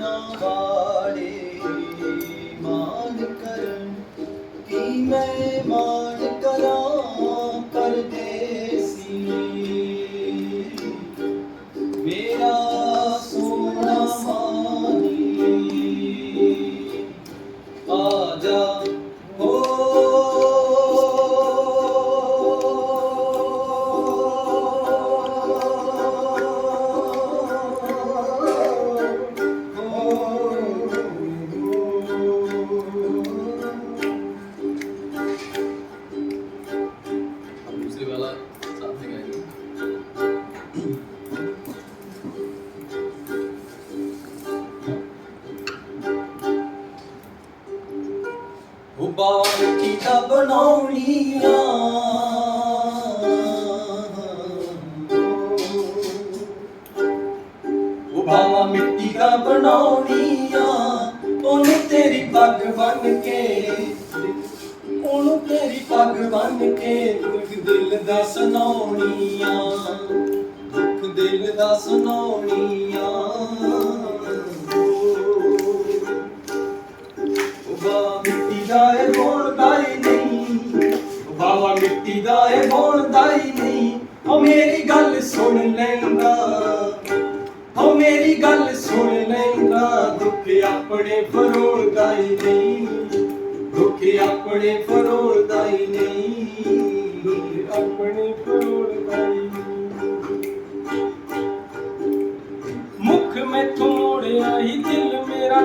ਨਾ ਵਾਲੇ ਉਹ ਬਾਲ ਕੀਦਾ ਬਣਾਉਣੀਆਂ ਉਹ ਬਾਵਾ ਮਿੱਟੀ ਦਾ ਬਣਾਉਣੀਆਂ ਉਹਨੂੰ ਤੇਰੀ ਪੱਗ ਬਨ ਕੇ, ਉਹਨੂੰ ਤੇਰੀ ਪੱਗ ਬੰਨ ਕੇ ਦੁੱਖ ਦਿਲ ਦਾ ਸੁਣਾਉਣੀਆਂ ਦੁੱਖ ਦਿਲ ਦਾ ਸੁਣਾਉਣੀਆਂ ਉਹ ਬਾਵਾ ਮਿੱਟੀ ਇਹ ਬੋਲਦਾ ਹੀ ਨਹੀਂ। ਉਹ ਬਾਵਾ ਮਿੱਟੀ ਦਾ ਇਹ ਬੋਲਦਾ ਹੀ ਨਹੀਂ। ਉਹ ਮੇਰੀ ਗੱਲ ਸੁਣ ਲੈਂਦਾ। ਉਹ ਮੇਰੀ ਗੱਲ ਸੁਣ ਲੈਂਦਾ। ਦੁੱਖ ਆਪਣੇ ਫਰੋਲਦਾ ਹੀ ਨਹੀਂ। ਦੁੱਖ ਆਪਣੇ ਫਰੋਲਦਾ ਹੀ ਨਹੀਂ। ਦੁੱਖ ਆਪਣੇ ਫਰੋਲਦਾ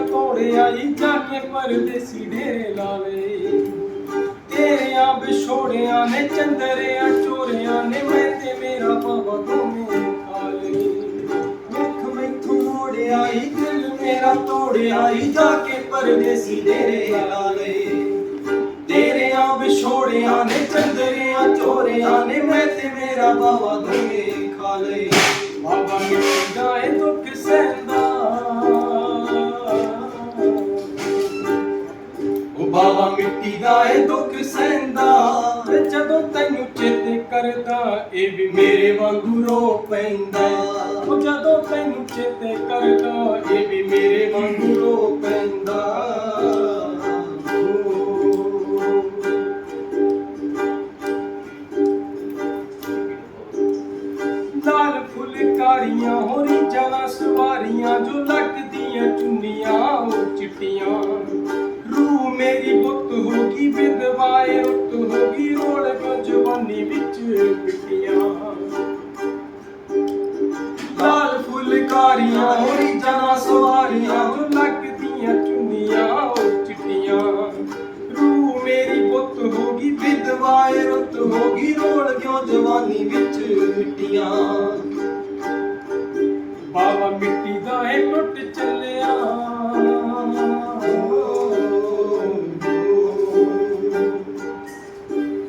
ਦਿਲ ਤੋੜਿਆ ਹੀ ਜਾ ਕੇ ਪਰਦੇਸੀ ਡੇਰੇ ਲਾਵੇ। ਤੇਰਿਆਂ ਵਿਛੋੜਿਆਂ ਨੇ ਚੰਦਰਿਆਂ, ਚੋਰਿਆਂ ਨੇ ਮੈਂ ਤੇ ਮੇਰਾ ਬਾਬਾ ਦੋਵੇਂ ਖਾਲੇ ਮੁਖ ਮੈਥੋਂ ਮੋੜਿਆ ਈ ਦਿਲ, ਮੇਰਾ ਤੋੜਿਆ ਈ ਜਾ ਕੇ ਪਰਦੇਸੀ ਡੇਰੇ ਲਾਲੇ ਤੇਰਿਆਂ ਵਿਛੋੜਿਆਂ ਨੇ ਚੰਦਰਿਆਂ, ਚੋਰਿਆਂ ਨੇ ਮੈਂ ਤੇ ਮੇਰਾ ਬਾਬਾ ਦੋਵੇਂ ਖਾਲੇ ਬਾਬਾ ਕਰਦਾ, ਇਹ ਵੀ ਮੇਰੇ ਵਾਂਗੂ ਰੋ ਪੈਂਦਾ। ਉਹ ਜਦੋਂ ਤੈਨੂੰ ਚੇਤੇ ਕਰਦਾ, ਇਹ ਵੀ ਮੇਰੇ ਵਾਂਗੂ ਰੋ ਪੈਂਦਾ। ਲਾਲ ਫੁਲਕਾਰੀਆਂ, ਹੋਰੀ ਜਨਾ ਸਵਾਰੀਆਂ, ਜੋ ਲੱਗਦੀਆਂ ਚੁੰਨੀਆਂ, ਉਹ ਚਿੱਟੀਆਂ। ਰੂਹ ਮੇਰੀ ਬੁੱਤ ਹੋ ਫੁਲਕਾਰੀਆਂ ਹੋਰੀ ਜਨਾ ਸਵਾਰੀਆਂ ਜੋ ਲੱਗਦੀਆਂ ਚੁੰਨੀਆਂ ਉਹ ਚਿੱਟੀਆਂ ਰੂ ਮੇਰੀ ਬੁੱਤ ਹੋ ਗਈ ਵਿਧਵਾਏ ਰੁੱਤ ਹੋ ਗਈ ਰੋਲ ਕਿਉਂ ਜਵਾਨੀ ਵਿੱਚ ਮਿੱਟੀਆਂ। ਬਾਵਾ ਮਿੱਟੀ ਦਾ ਇਹ ਟੁੱਟ ਚੱਲਿਆ।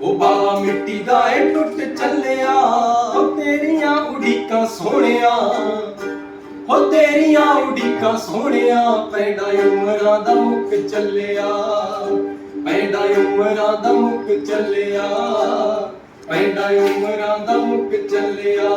ਉਹ ਬਾਵਾ ਮਿੱਟੀ ਦਾ ਏ ਟੁੱਟ ਚੱਲਿਆ ਤੇਰੀਆਂ ਉਡੀਕਾਂ ਸੋਹਣਿਆ। ਉਹ ਤੇਰੀਆਂ ਉਡੀਕਾਂ ਸੋਹਣਿਆ ਪੈਂਡਾ ਉਮਰਾਂ ਦਾ ਮੁੱਕ ਚੱਲਿਆ। ਪੈਂਡਾ ਉਮਰਾਂ ਦਾ ਮੁੱਕ ਚੱਲਿਆ ਪੈਂਡਾ ਉਮਰਾਂ ਦਾ ਮੁੱਕ ਚੱਲਿਆ।